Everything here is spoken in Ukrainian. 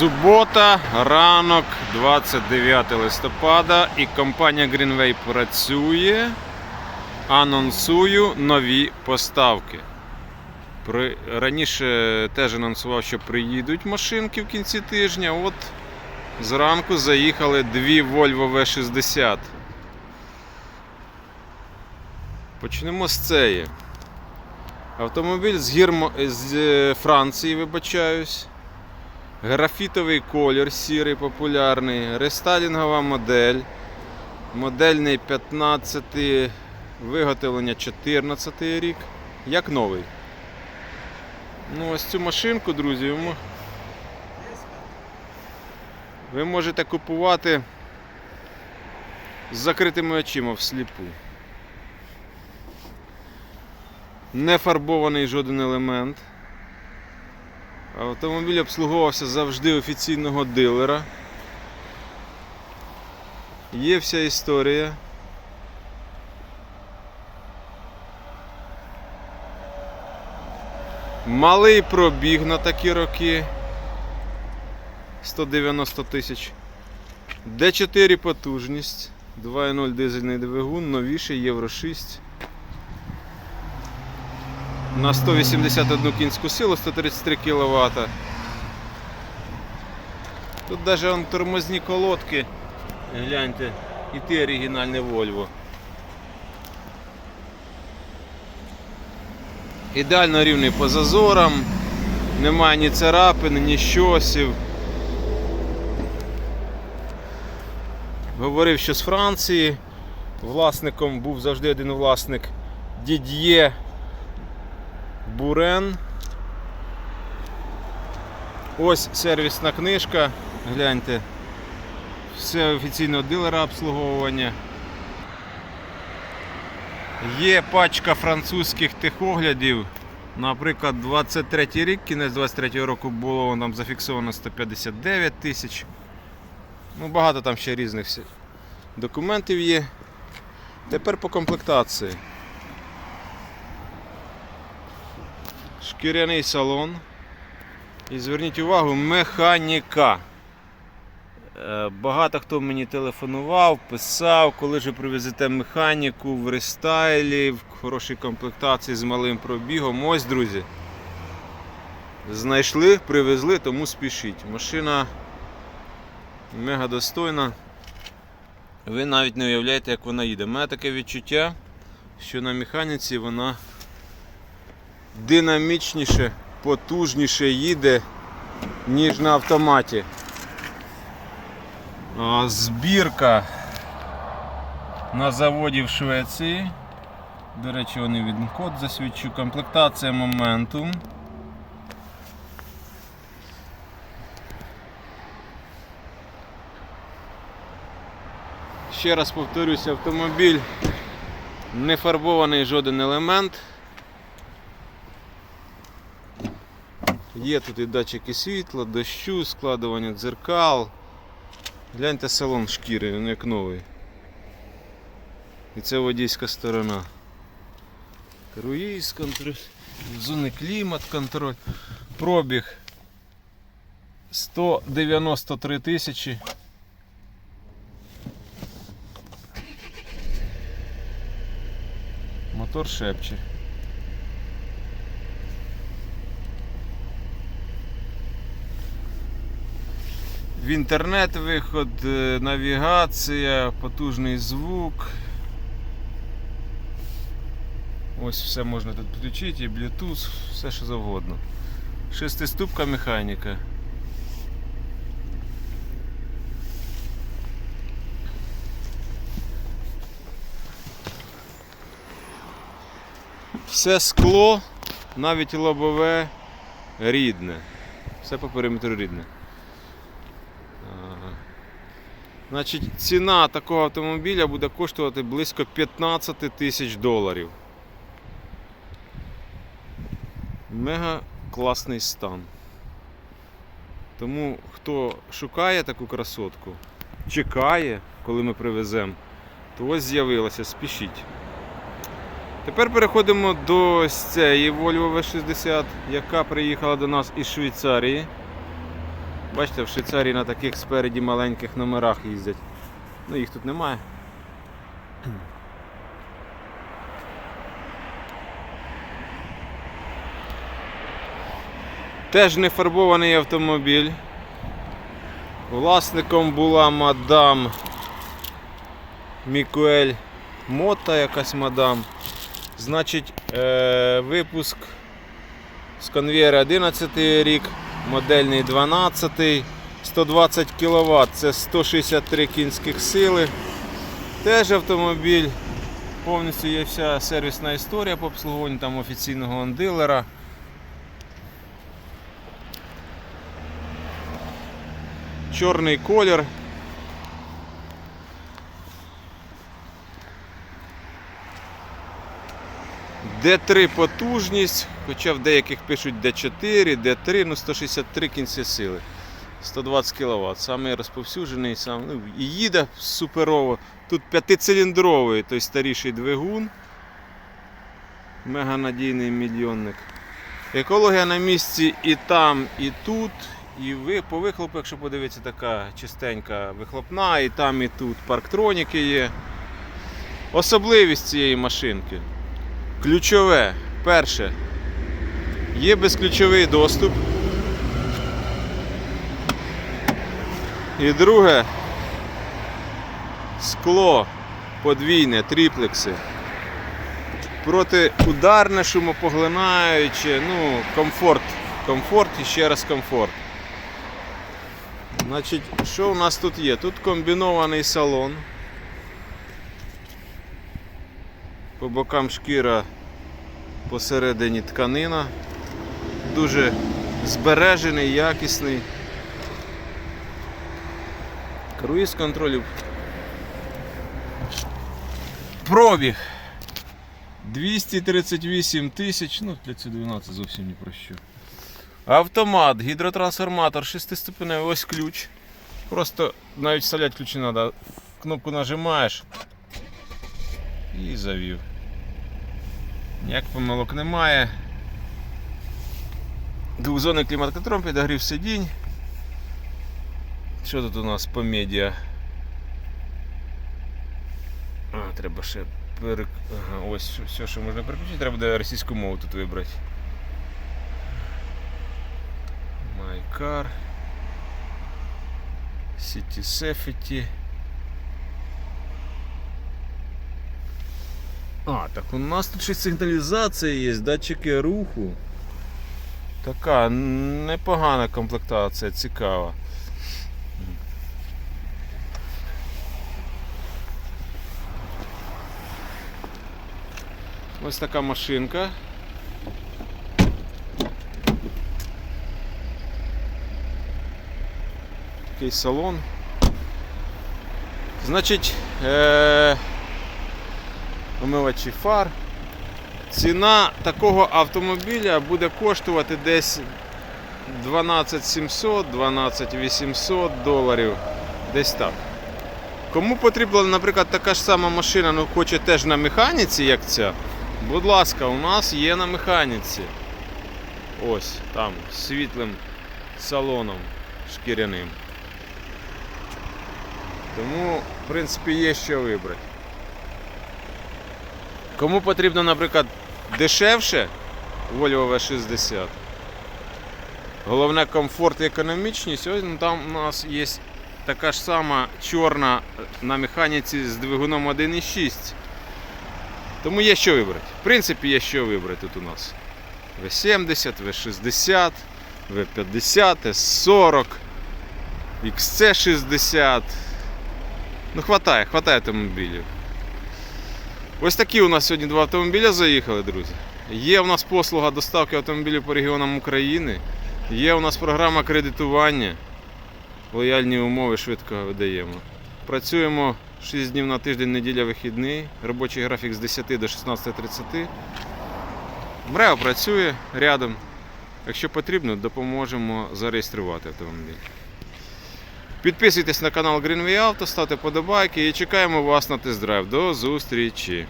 Субота, ранок, 29 листопада, і компанія Greenway працює. Анонсую нові поставки. При... Раніше теж анонсував, що приїдуть машинки в кінці тижня. От зранку заїхали дві Volvo V60. Почнемо з цієї. Автомобіль з, гірмо... з е, Франції, вибачаюсь. Графітовий колір сірий популярний, рестайлінгова модель. Модельний 15, виготовлення 14 рік. Як новий. Ну, ось цю машинку, друзі, ви можете купувати з закритими очима всліпу. Не фарбований жоден елемент. Автомобіль обслуговувався завжди офіційного дилера. Є вся історія. Малий пробіг на такі роки. 190 тисяч. Д4 потужність. 2.0 дизельний двигун, новіший Євро 6 на 181 кінську силу 133 кВт. Тут навіть тормозні колодки. Гляньте, і ти оригінальне Volvo. Ідеально рівний по зазорам, немає ні царапин, ні щосів. Говорив, що з Франції. Власником був завжди один власник Дід'є Бурен. Ось сервісна книжка. Гляньте. Все офіційного дилера обслуговування. Є пачка французьких техоглядів. Наприклад, 23 й рік, кінець 23 го року було нам зафіксовано 159 тисяч. Ну, багато там ще різних документів є. Тепер по комплектації. Шкіряний салон. І зверніть увагу, механіка. Е, Багато хто мені телефонував, писав, коли ж привезете механіку в рестайлі, в хорошій комплектації з малим пробігом. Ось, друзі. Знайшли, привезли, тому спішіть. Машина мега достойна. Ви навіть не уявляєте, як вона їде. У мене таке відчуття, що на механіці вона динамічніше, потужніше їде, ніж на автоматі. Збірка на заводі в Швеції. До речі, вони від код засвідчу. Комплектація Momentum. Ще раз повторюсь, автомобіль не фарбований жоден елемент. Є тут і датчики світла, дощу, складування дзеркал. Гляньте салон шкіри, він як новий. І це водійська сторона. Круїз, контроль, зони клімат, контроль. Пробіг 193 тисячі. Мотор шепче. В інтернет виход, е, навігація, потужний звук. Ось все можна тут підключити, і Bluetooth, все що завгодно. Шестиступка механіка. Все скло, навіть лобове рідне. Все по периметру рідне. Ага. Значить, ціна такого автомобіля буде коштувати близько 15 тисяч доларів. Мега класний стан. Тому хто шукає таку красотку, чекає, коли ми привеземо, то ось з'явилося, спішіть. Тепер переходимо до цієї Volvo V60, яка приїхала до нас із Швейцарії. Бачите, в Швейцарії на таких спереді маленьких номерах їздять. Ну їх тут немає. Теж не фарбований автомобіль. Власником була мадам Мікуель Мота, якась мадам. Значить, е, випуск з конвейера 11 рік, модельний 12, 120 кВт, це 163 кінських сили. Теж автомобіль. Повністю є вся сервісна історія по обслуговуванню там офіційного дилера. Чорний колір. Д3 потужність, хоча в деяких пишуть Д4, Д3, ну 163 кінці сили. 120 кВт. Самий розповсюджений, сам, ну, і їде суперово. Тут п'ятициліндровий, той старіший двигун. Меганадійний мільйонник. Екологія на місці і там, і тут. І ви по вихлопу, якщо подивитися, така чистенька вихлопна, і там, і тут парктроніки є. Особливість цієї машинки. Ключове. Перше. Є безключовий доступ. І друге. Скло подвійне, триплекси. Протиударне, шумопоглинаюче, ну, комфорт. Комфорт і ще раз комфорт. Значить, що у нас тут є? Тут комбінований салон. По бокам шкіра, посередині тканина. Дуже збережений, якісний. Круїз контролю. Пробіг. 238 тисяч, ну для цього 12 зовсім ні про що. Автомат, гідротрансформатор, шестиступеневий, ось ключ. Просто навіть вставляти ключі треба. Кнопку нажимаєш і завів. Ніяк помилок немає. Двохзонний клімат-контроль, підогрів сидінь. Що тут у нас по медіа? А, треба ще перек... Ага, ось все, що можна переключити, треба буде російську мову тут вибрати. My car. City Safety. А, так у нас тут ще сигналізація є, датчики руху. Така непогана комплектація, цікава. Ось така машинка. Такий салон. Значить, е- омивачі фар. Ціна такого автомобіля буде коштувати десь 12 700, 12 800 доларів. Десь так. Кому потрібна, наприклад, така ж сама машина, ну хоче теж на механіці, як ця, будь ласка, у нас є на механіці. Ось там, з світлим салоном шкіряним. Тому, в принципі, є що вибрати. Кому потрібно, наприклад, дешевше Volvo V60. Головне комфорт і економічність. Ось ну, там у нас є така ж сама чорна на механіці з двигуном 1.6. Тому є що вибрати. В принципі, є що вибрати тут у нас. V70, V60, V50, S40, XC60. Ну, хватає, хватає автомобілів. Ось такі у нас сьогодні два автомобіля заїхали, друзі. Є у нас послуга доставки автомобілів по регіонам України. Є у нас програма кредитування. Лояльні умови швидко видаємо. Працюємо 6 днів на тиждень, неділя вихідний. Робочий графік з 10 до 16.30. МРЕО працює рядом. Якщо потрібно, допоможемо зареєструвати автомобіль. Підписуйтесь на канал Greenway Auto, ставте подобайки і чекаємо вас на тест-драйв. До зустрічі!